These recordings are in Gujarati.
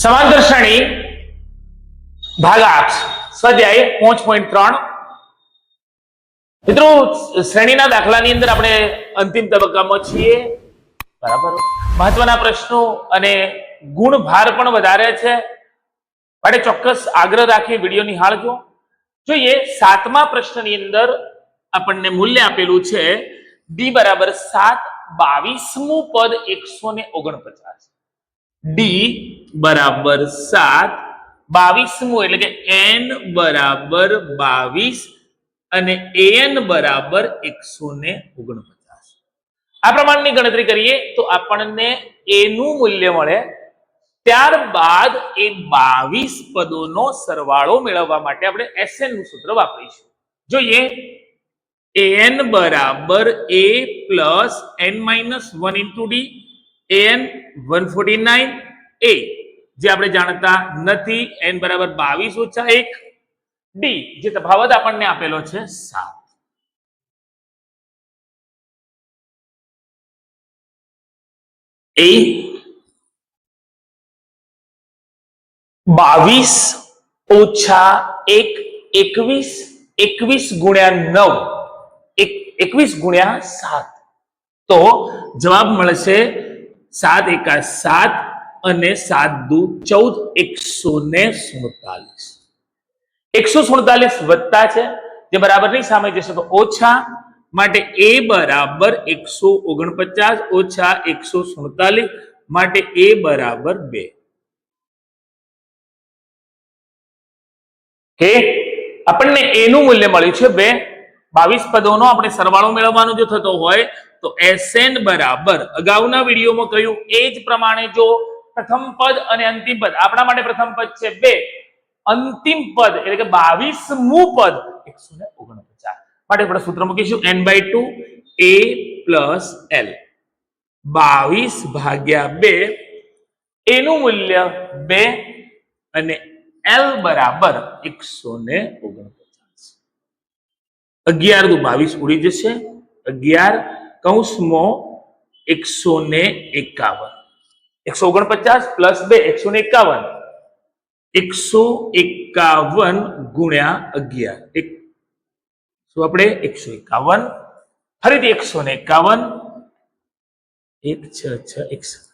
સમાંતર શ્રેણી ભાગ આઠ, સ્વાધ્યાય પાંચ પોઈન્ટ ત્રણ. મિત્રો, શ્રેણીના દાખલાની અંદર આપણે અંતિમ તબક્કામાં છીએ. બરાબર? મહત્વના પ્રશ્નો અને ગુણ ભાર પણ વધારે છે. માટે ચોક્કસ આગ્રહ રાખી વીડિયો નિહાળજો જોઈએ, સાતમા પ્રશ્નની અંદર આપણને મૂલ્ય આપેલું છે. ડી બરાબર સાત બાવીસમું પદ એકસો ને ઓગણપચાસ. ડી બરાબર સાત બાવીસમું એટલે કે એન બરાબર બાવીસ અને એન બરાબર એકસો ને ઓગણપચાસ. આ પ્રમાણની ગણતરી કરીએ તો આપણને એનું મૂલ્ય મળે. ત્યારબાદ એ બાવીસ પદોનો સરવાળો મેળવવા માટે આપણે એસએનનું સૂત્ર વાપરીશું. જોઈએ. એન બરાબર a plus n minus one into d n one forty nine એ જે આપણે જાણતા નથી એન બરાબર બાવીસ ઓછા એક. ડી જે તફાવત આપણને આપેલો છે સાત. એ બાવીસ ઓછા એક, એકવીસ એકવીસ ગુણ્યા નવ. એકવીસ ગુણ્યા સાત. તો જવાબ મળશે સાત એકા સાત અને સાત દુ ચૌદ એકસો ને સુડતાલીસ. એકસો સુડતાલીસ વત્તા છે. જે નહીં સામે જશે તો ઓછા માટે એ બરાબર એકસો ઓગણપચાસ, ઓછા એકસો સુડતાલીસ માટે એ બરાબર બે. હે? આપણને એનું મૂલ્ય મળ્યું છે બે. બાવીસ પદોનો આપણે સરવાળો મેળવવાનો જો થતો હોય તો એસએન બરાબર. અગાઉના વિડીયોમાં કહ્યું એ જ પ્રમાણે જો પ્રથમ પદ અને અંતિમ પદ. આપણા માટે પ્રથમ પદ છે બે. અંતિમ પદ એટલે કે બાવીસમું પદ. એકસો ને ઓગણપચાસ. માટે આપણે સૂત્ર મૂકીશું. N by two, a plus l. બાવીસ ભાગ્યા બે, એનું મૂલ્ય બે અને એલ બરાબર એકસો ને ઓગણપચાસ. અગિયાર દુ બાવીસ ઉડી જશે. અગિયાર કૌંસમાં એકસો ને એકાવન. એકસો ઓગણપચાસ પ્લસ બે, એકસો ને એકાવન. એકસો એકાવન ગુણ્યા અગિયાર. એક શું આપણે? એકસો એકાવન. ફરીથી એકસો ને એકાવન. એક છ છ, એકસઠ.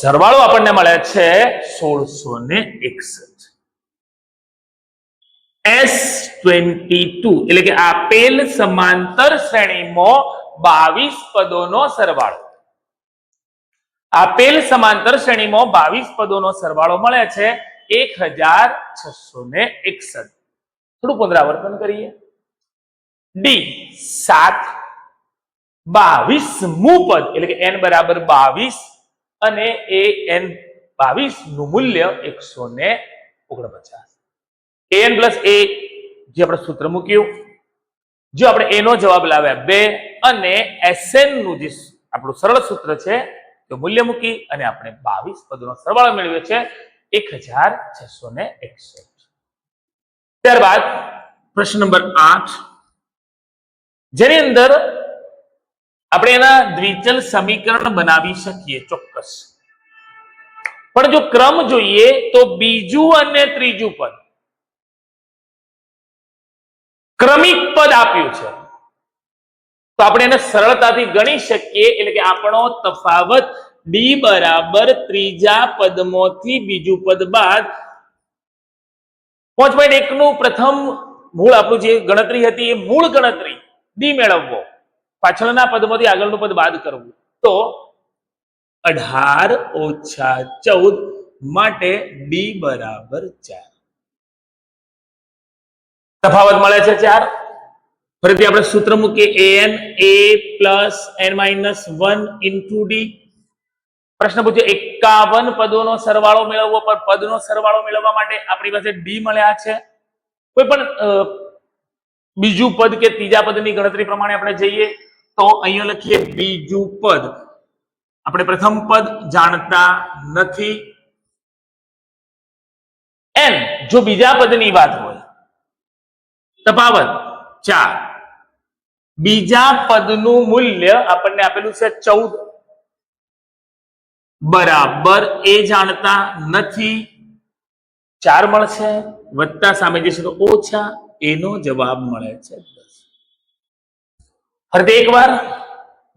સરવાળો આપણને મળે છે સોળસો ને એકસઠ. એસ ટ્વેન્ટી ટુ, એટલે કે આપેલ સમાંતર શ્રેણીમાં બાવીસ પદોનો સરવાળો. આપેલ સમાંતર શ્રેણીમાં બાવીસ પદોનો સરવાળો મળે છે એક હજાર છસો ને એકસઠ. થોડું પુનરાવર્તન કરીએ. ડી, સાત, બાવીસ મુ પદ, એટલે કે એન બરાબર બાવીસ અને એ એન બાવીસનું મૂલ્ય એકસો ને ઓગણપચાસ. એન પ્લસ એ, જે આપણે સૂત્ર મૂક્યું, જો આપણે એનો જવાબ લાવ્યા બે અને એસએનનું જે આપણું સરળ સૂત્ર છે, તો મૂલ્ય મૂકી અને આપણે બાવીસ પદનો સરવાળો મેળવ્યો છે એક હજાર છસો ને એકસઠ. ત્યારબાદ પ્રશ્ન નંબર આઠ. જેની અંદર આપણે એના દ્વિચલ સમીકરણ બનાવી શકીએ ચોક્કસ. પણ જો ક્રમ જોઈએ, તો બીજું અને ત્રીજું પદ ક્રમિક પદ આપ્યું છે. તો આપણે એને સરળતાથી ગણી શકીએ, એટલે કે આપણો તફાવત ડી બરાબર ત્રીજા પદમાંથી બીજું પદ બાદ પાંચ પોઈન્ટ એક નું પ્રથમ મૂળ આપણું જે ગણતરી હતી એ મૂળ ગણતરી ડી મેળવવો. પાછળના પદમાંથી આગળનું પદ બાદ કરવું. તો અઢાર ઓછા ચૌદ માટે ડી બરાબર ચાર. તફાવત મળે છે ચાર? ફરીથી આપણે સૂત્ર મૂકીએ. An, a plus n minus 1 into d. પ્રશ્ન પૂછ્યો, એકાવન પદોનો સરવાળો મેળવવો પણ પદનો સરવાળો મેળવવા માટે આપણી પાસે d મળ્યા છે. કોઈ પણ બીજું પદ કે ત્રીજા પદની ગણતરી પ્રમાણે આપણે જઈએ, તો અહીંયા લખીએ બીજું પદ. આપણે પ્રથમ પદ જાણતા નથી. એન જો બીજા પદની વાત હોય, તફાવત ચાર. બીજા પદનું મૂલ્ય આપણને આપેલું છે ચૌદ. બરાબર, એ જાણતા નથી. ચાર મળશે, વત્તા સામે જશે તો ઓછા, એનો જવાબ મળે છે. દસ ફરીથી એક વાર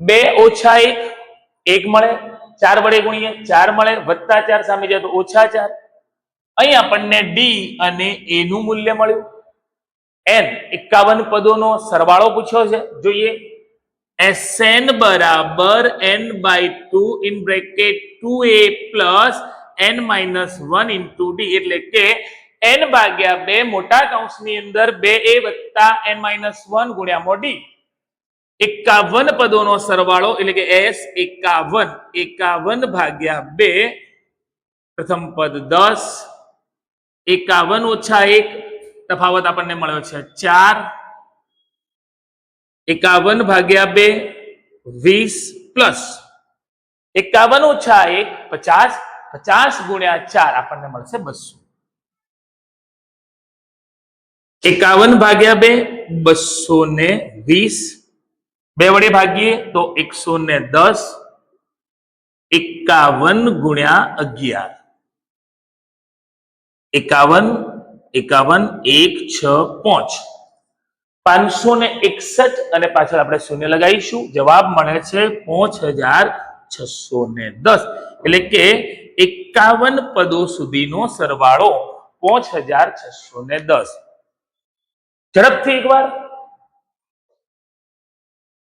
બે ઓછા એક એક મળે, ચાર વડે ગુણીએ, ચાર મળે, વત્તા ચાર સામે જાય તો ઓછા ચાર. અહીં આપણને ડી અને એનું મૂલ્ય મળ્યું. એન એકાવન પદોનો સરવાળો પૂછ્યો છે. જોઈએ. એસએન બરાબર n by two in bracket two a plus n minus one into d એટલે કે એન ભાગ્યા બે મોટા કૌંસની અંદર બે એ વત્તા એન માઇનસ વન ગુણ્યા મોડી એકાવન પદોનો સરવાળો એટલે કે એસ એકાવન. એકાવન ભાગ્યા બે. પ્રથમ પદ દસ. એકાવન ઓછા એક. તફાવત આપણને મળ્યો છે. ચાર, એકાવન ભાગ્યા બે, વીસ પ્લસ. એકાવન ઓછા એક, પચાસ પચાસ ગુણ્યા ચાર આપણને મળશે બસો. એકાવન ભાગ્યા બે, બસો ને વીસ. બે વડે ભાગીએ તો એકસો ને દસ. એકાવન ગુણ્યા અગિયાર. એકાવન એકાવન, એક, છ, પાંચ. પાંચસો ને એકસઠ અને પાછળ આપણે શૂન્ય લગાવીશું. જવાબ મળે છે પાંચ હજાર છસો ને દસ. એટલે કે એકાવન પદો સુધીનો સરવાળો પાંચ હજાર છસો ને દસ. ઝડપથી એકવાર.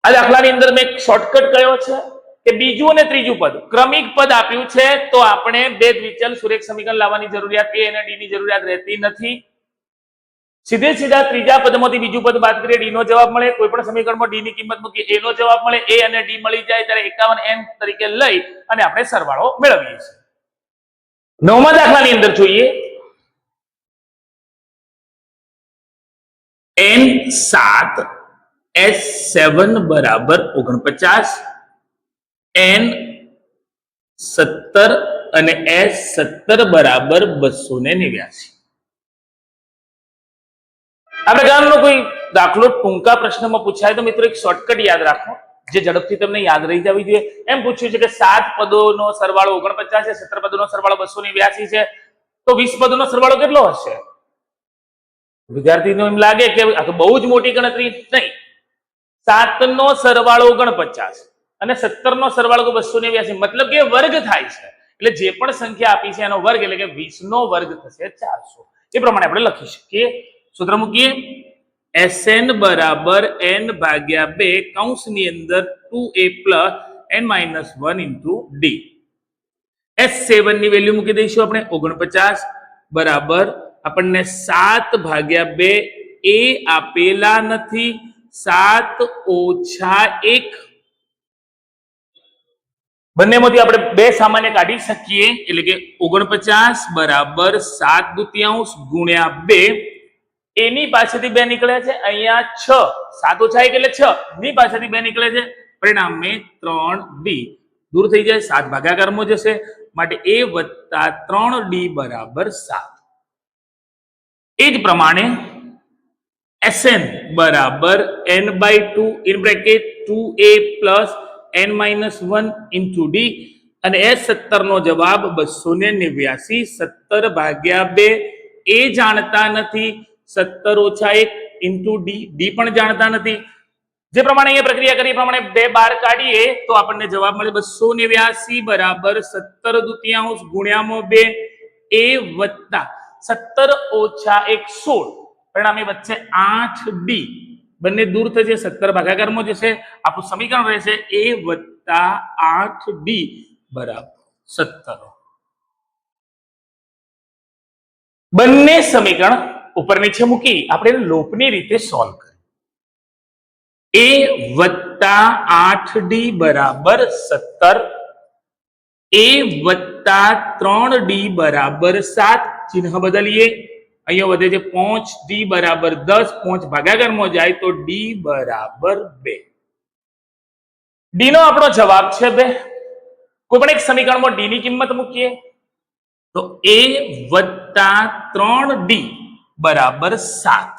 આ દાખલાની અંદર મેં શોર્ટકટ કયો છે. કે બીજું અને ત્રીજું પદ. ક્રમિક પદ આપ્યું છે તો આપણે બે દ્વિચલ સુરેખ સમીકરણ લાવવાની જરૂરિયાત એ અને ડી ની જરૂરિયાત રહેતી નથી. સીધે સીધા ત્રીજા પદમાંથી બીજું પદ બાદ કરીએ ડી નો જવાબ મળે. કોઈ પણ સમીકરણમાં ડી ની કિંમત મૂકી એ નો જવાબ મળે. એ અને ડી મળી જાય ત્યારે એકાવન એન તરીકે લઈ અને આપણે સરવાળો મેળવીએ છીએ. નવમા દાખલાની અંદર જોઈએ. એન સાત એસ સેવન બરાબર ઓગણપચાસ એન સત્તર અને એસ સત્તર બરાબર બસો ને નેવ્યાસી. આપણે ગામનો કોઈ દાખલો ટૂંકા પ્રશ્નમાં પૂછાય તો મિત્રો એક શોર્ટકટ યાદ રાખો, જે ઝડપથી તમને યાદ રહી જવી જોઈએ. એમ પૂછ્યું છે કે સાત પદોનો સરવાળો ઓગણપચાસ છે, સત્તર પદોનો સરવાળો બસો નેવ્યાસી છે, તો વીસ પદોનો સરવાળો કેટલો હશે? વિદ્યાર્થીને એમ લાગે કે આ તો બહુ જ મોટી ગણતરી નહીં. સાત નો સરવાળો ઓગણપચાસ. અને સત્તર નો સરવાળો બસો નેવ્યાસી મતલબ કે વર્ગ થાય છે. એટલે જે પણ સંખ્યા આપી છે એનો વર્ગ, એટલે કે વીસ નો વર્ગ થશે ચારસો. એ પ્રમાણે આપણે લખી શકીએ. સૂત્ર મૂકીએ. Sn બરાબર એન ભાગ્યા બે કૌંસની અંદર two a plus n minus one into d. S સેવનની value મૂકી દઈશું આપણે, ઓગણપચાસ. બરાબર. આપણને સાત ભાગ્યા બે એ આપેલા નથી. સાત ઓછા એક બંનેમાંથી આપણે બે સામાન્ય કાઢી શકીએ. એટલે કે ઓગણપચાસ બરાબર સાત દુત્યાંશ ગુણ્યા બે. એની પાસેથી બે નીકળે છે અહીંયા છ. સાત ઓછા એટલે છ. ની પાસેથી બે નીકળે છે પરિણામે ત્રણ ડી. દૂર થઈ જાય, સાત ભાગાકારમાં જશે. માટે એ વત્તા ત્રણ ડી બરાબર સાત. એ જ પ્રમાણે Sn બરાબર n by two, in bracket two a plus n minus one into d અને એ સત્તર નો જવાબ બસો ને નેવ્યાસી. સત્તર ભાગ્યા બે એ જાણતા નથી. સત્તર ઓછા એક ઇન્ટુ ડી ડી પણ જાણતા નથી. જે પ્રમાણે અહીંયા પ્રક્રિયા કરી પ્રમાણે બે બાર કાઢીએ તો આપણને જવાબ મળે બસો નેવ્યાસી બરાબર સત્તર દુત્યાંશ ગુણ્યામાં બે એ વત્તા સત્તર ઓછા એક સોળ. પરિણામે વચ્ચે આઠ ડી બંને દૂર થશે સત્તર ભાગાકારમાં જશે, આપણું સમીકરણ રહેશે એ વત્તા આઠ ડી બરાબર, સત્તર. બંને સમીકરણ ઉપર નીચે મૂકી આપણે લોપની રીતે સોલ્વ કરીએ. એ વત્તા આઠ ડી બરાબર સત્તર, એ વત્તા ત્રણ ડી બરાબર સાત, ચિહ્ન બદલીએ. અહીંયા વધે છે પોંચ ડી બરાબર દસ, પોંચ ભાગાકારમાં જાય તો ડી બરાબર બે. ડી નો આપણો જવાબ છે બે. કોઈ પણ એક સમીકરણમાં ડી ની કિંમત મૂકીએ. તો એ વત્તા ત્રણ ડી બરાબર સાત.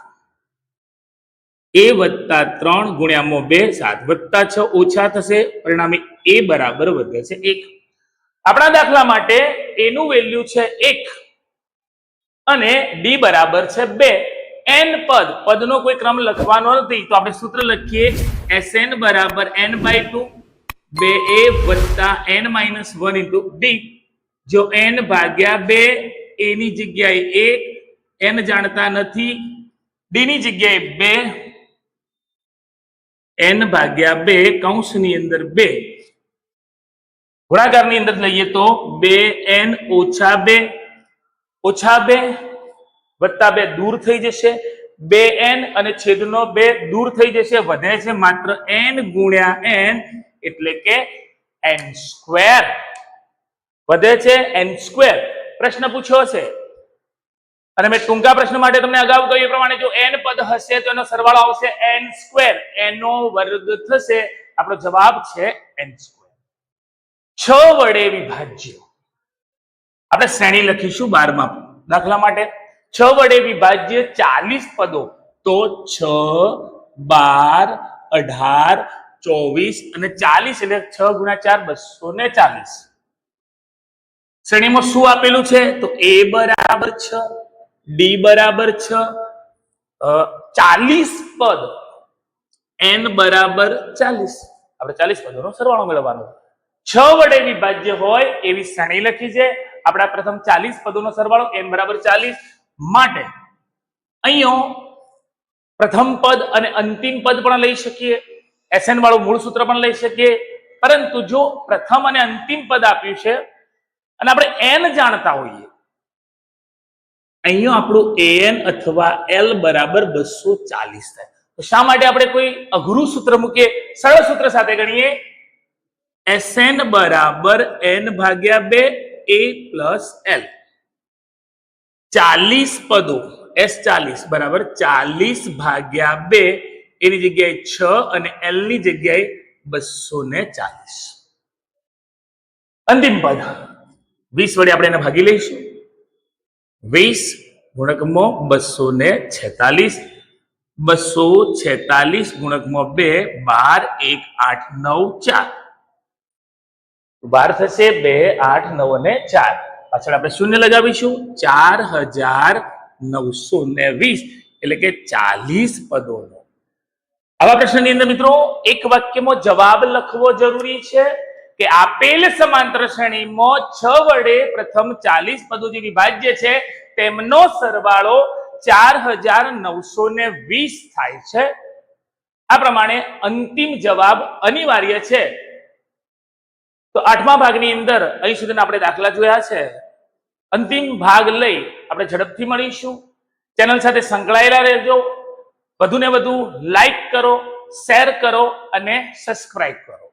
એ વત્તા ત્રણ ગુણ્યામાં બે, સાત. વત્તા છ ઓછા થશે, પરિણામે એ બરાબર વધે છે એક. આપણા દાખલા માટે એનું વેલ્યુ છે એક. અને ડી બરાબર છે બે. એન પદ, પદનો કોઈ ક્રમ લખવાનો નથી. તો આપણે સૂત્ર લખીએ એસ એન બરાબર એન બાય ટુ બે એ વત્તા n minus one into d જો એન ભાગ્યા બે એની જગ્યાએ એક એન જાણતા નથી ડીની જગ્યાએ બે એન ભાગ્યા બે કૌંસની અંદર બે. ગુણાકારની અંદર લઈએ તો બે એન ઓછા બે ઓછા બે વત્તા બે દૂર થઈ જશે. બે એન અને છેદનો બે દૂર થઈ જશે. વધે છે માત્ર એન ગુણ્યા એન એટલે કે એન સ્ક્વેર. વધે છે એન સ્ક્વેર. પ્રશ્ન પૂછ્યો છે અને મેં ટૂંકા પ્રશ્ન માટે તમને અગાઉ કહ્યું એ પ્રમાણે જો એન પદ હશે તો એનો સરવાળો આવશે એન સ્ક્વેર. એનો વર્ગ થશે. આપણો જવાબ છે એન સ્ક્વેર. છ વડે વિભાજ્ય. આપણે શ્રેણી લખીશું બારમા. દાખલા માટે છ વડે વિભાજ્ય ચાલીસ પદો. તો છ, બાર, અઢાર, ચોવીસ અને ચાલીસ એટલે છ ગુણ્યા ચાર બસો ને ચાલીસ. શ્રેણીમાં શું આપેલું છે? તો એ બરાબર છ, ડી બરાબર છ ચાલીસ પદ. એન બરાબર ચાલીસ. આપણે ચાલીસ પદોનો સરવાળો મેળવવાનો. છ વડે વિભાજ્ય હોય એવી શ્રેણી લખી છે. આપણે પ્રથમ ચાલીસ પદોનો સરવાળો એમ બરાબર ચાલીસ માટે અહીંયો પ્રથમ પદ અને અંતિમ પદ પણ લઈ શકીએ. એસએન વાળું મૂળ સૂત્ર પણ લઈ શકીએ. પરંતુ જો પ્રથમ અને અંતિમ પદ આપ્યું છે અને આપણે એન જાણતા હોઈએ, અહીંયા આપણું એન અથવા એલ બરાબર બસો ચાલીસ થાય. તો શા માટે આપણે કોઈ અઘરું સૂત્ર મૂકીએ? સરળ સૂત્ર સાથે ગણીએ. એસએન બરાબર એન ભાગ્યા બે એ પ્લસ એલ ચાલીસ પદો એસ ચાલીસ, બરાબર? ચાલીસ ભાગ્યા બે, એની જગ્યાએ છ અને એલની જગ્યાએ બસો ને ચાલીસ. અંતિમ પદ. વીસ વડે આપણે એને ભાગી લઈશું. વીસ ગુણકમો બસો ને છેતાલીસ. બસો છેતાલીસ ગુણકમો બે, બાર, એક, આઠ, નવ, ચાર. બાર થશે બે, આઠ, નવ અને ચાર. પાછળ આપણે શૂન્ય લગાવીશું. ચાર હજાર નવસો ને વીસ, એટલે કે ચાલીસ પદોનો. આવા પ્રશ્નની અંદર મિત્રો, એક વાક્યમાં જવાબ લખવો જરૂરી છે કે આપેલ સમાંતર શ્રેણીમાં છ વડે પ્રથમ ચાલીસ પદો જે વિભાજ્ય છે. તેમનો સરવાળો ચાર હજાર નવસો ને વીસ થાય છે. આ પ્રમાણે અંતિમ જવાબ અનિવાર્ય છે. તો આઠમા ભાગની અંદર અહીં સુધીના આપણે દાખલા જોયા છે. અંતિમ ભાગ લઈ આપણે ઝડપથી મળીશું. ચેનલ સાથે સંકળાયેલા રહેજો. વધુને વધુ લાઈક કરો, શેર કરો અને સબસ્ક્રાઈબ કરો.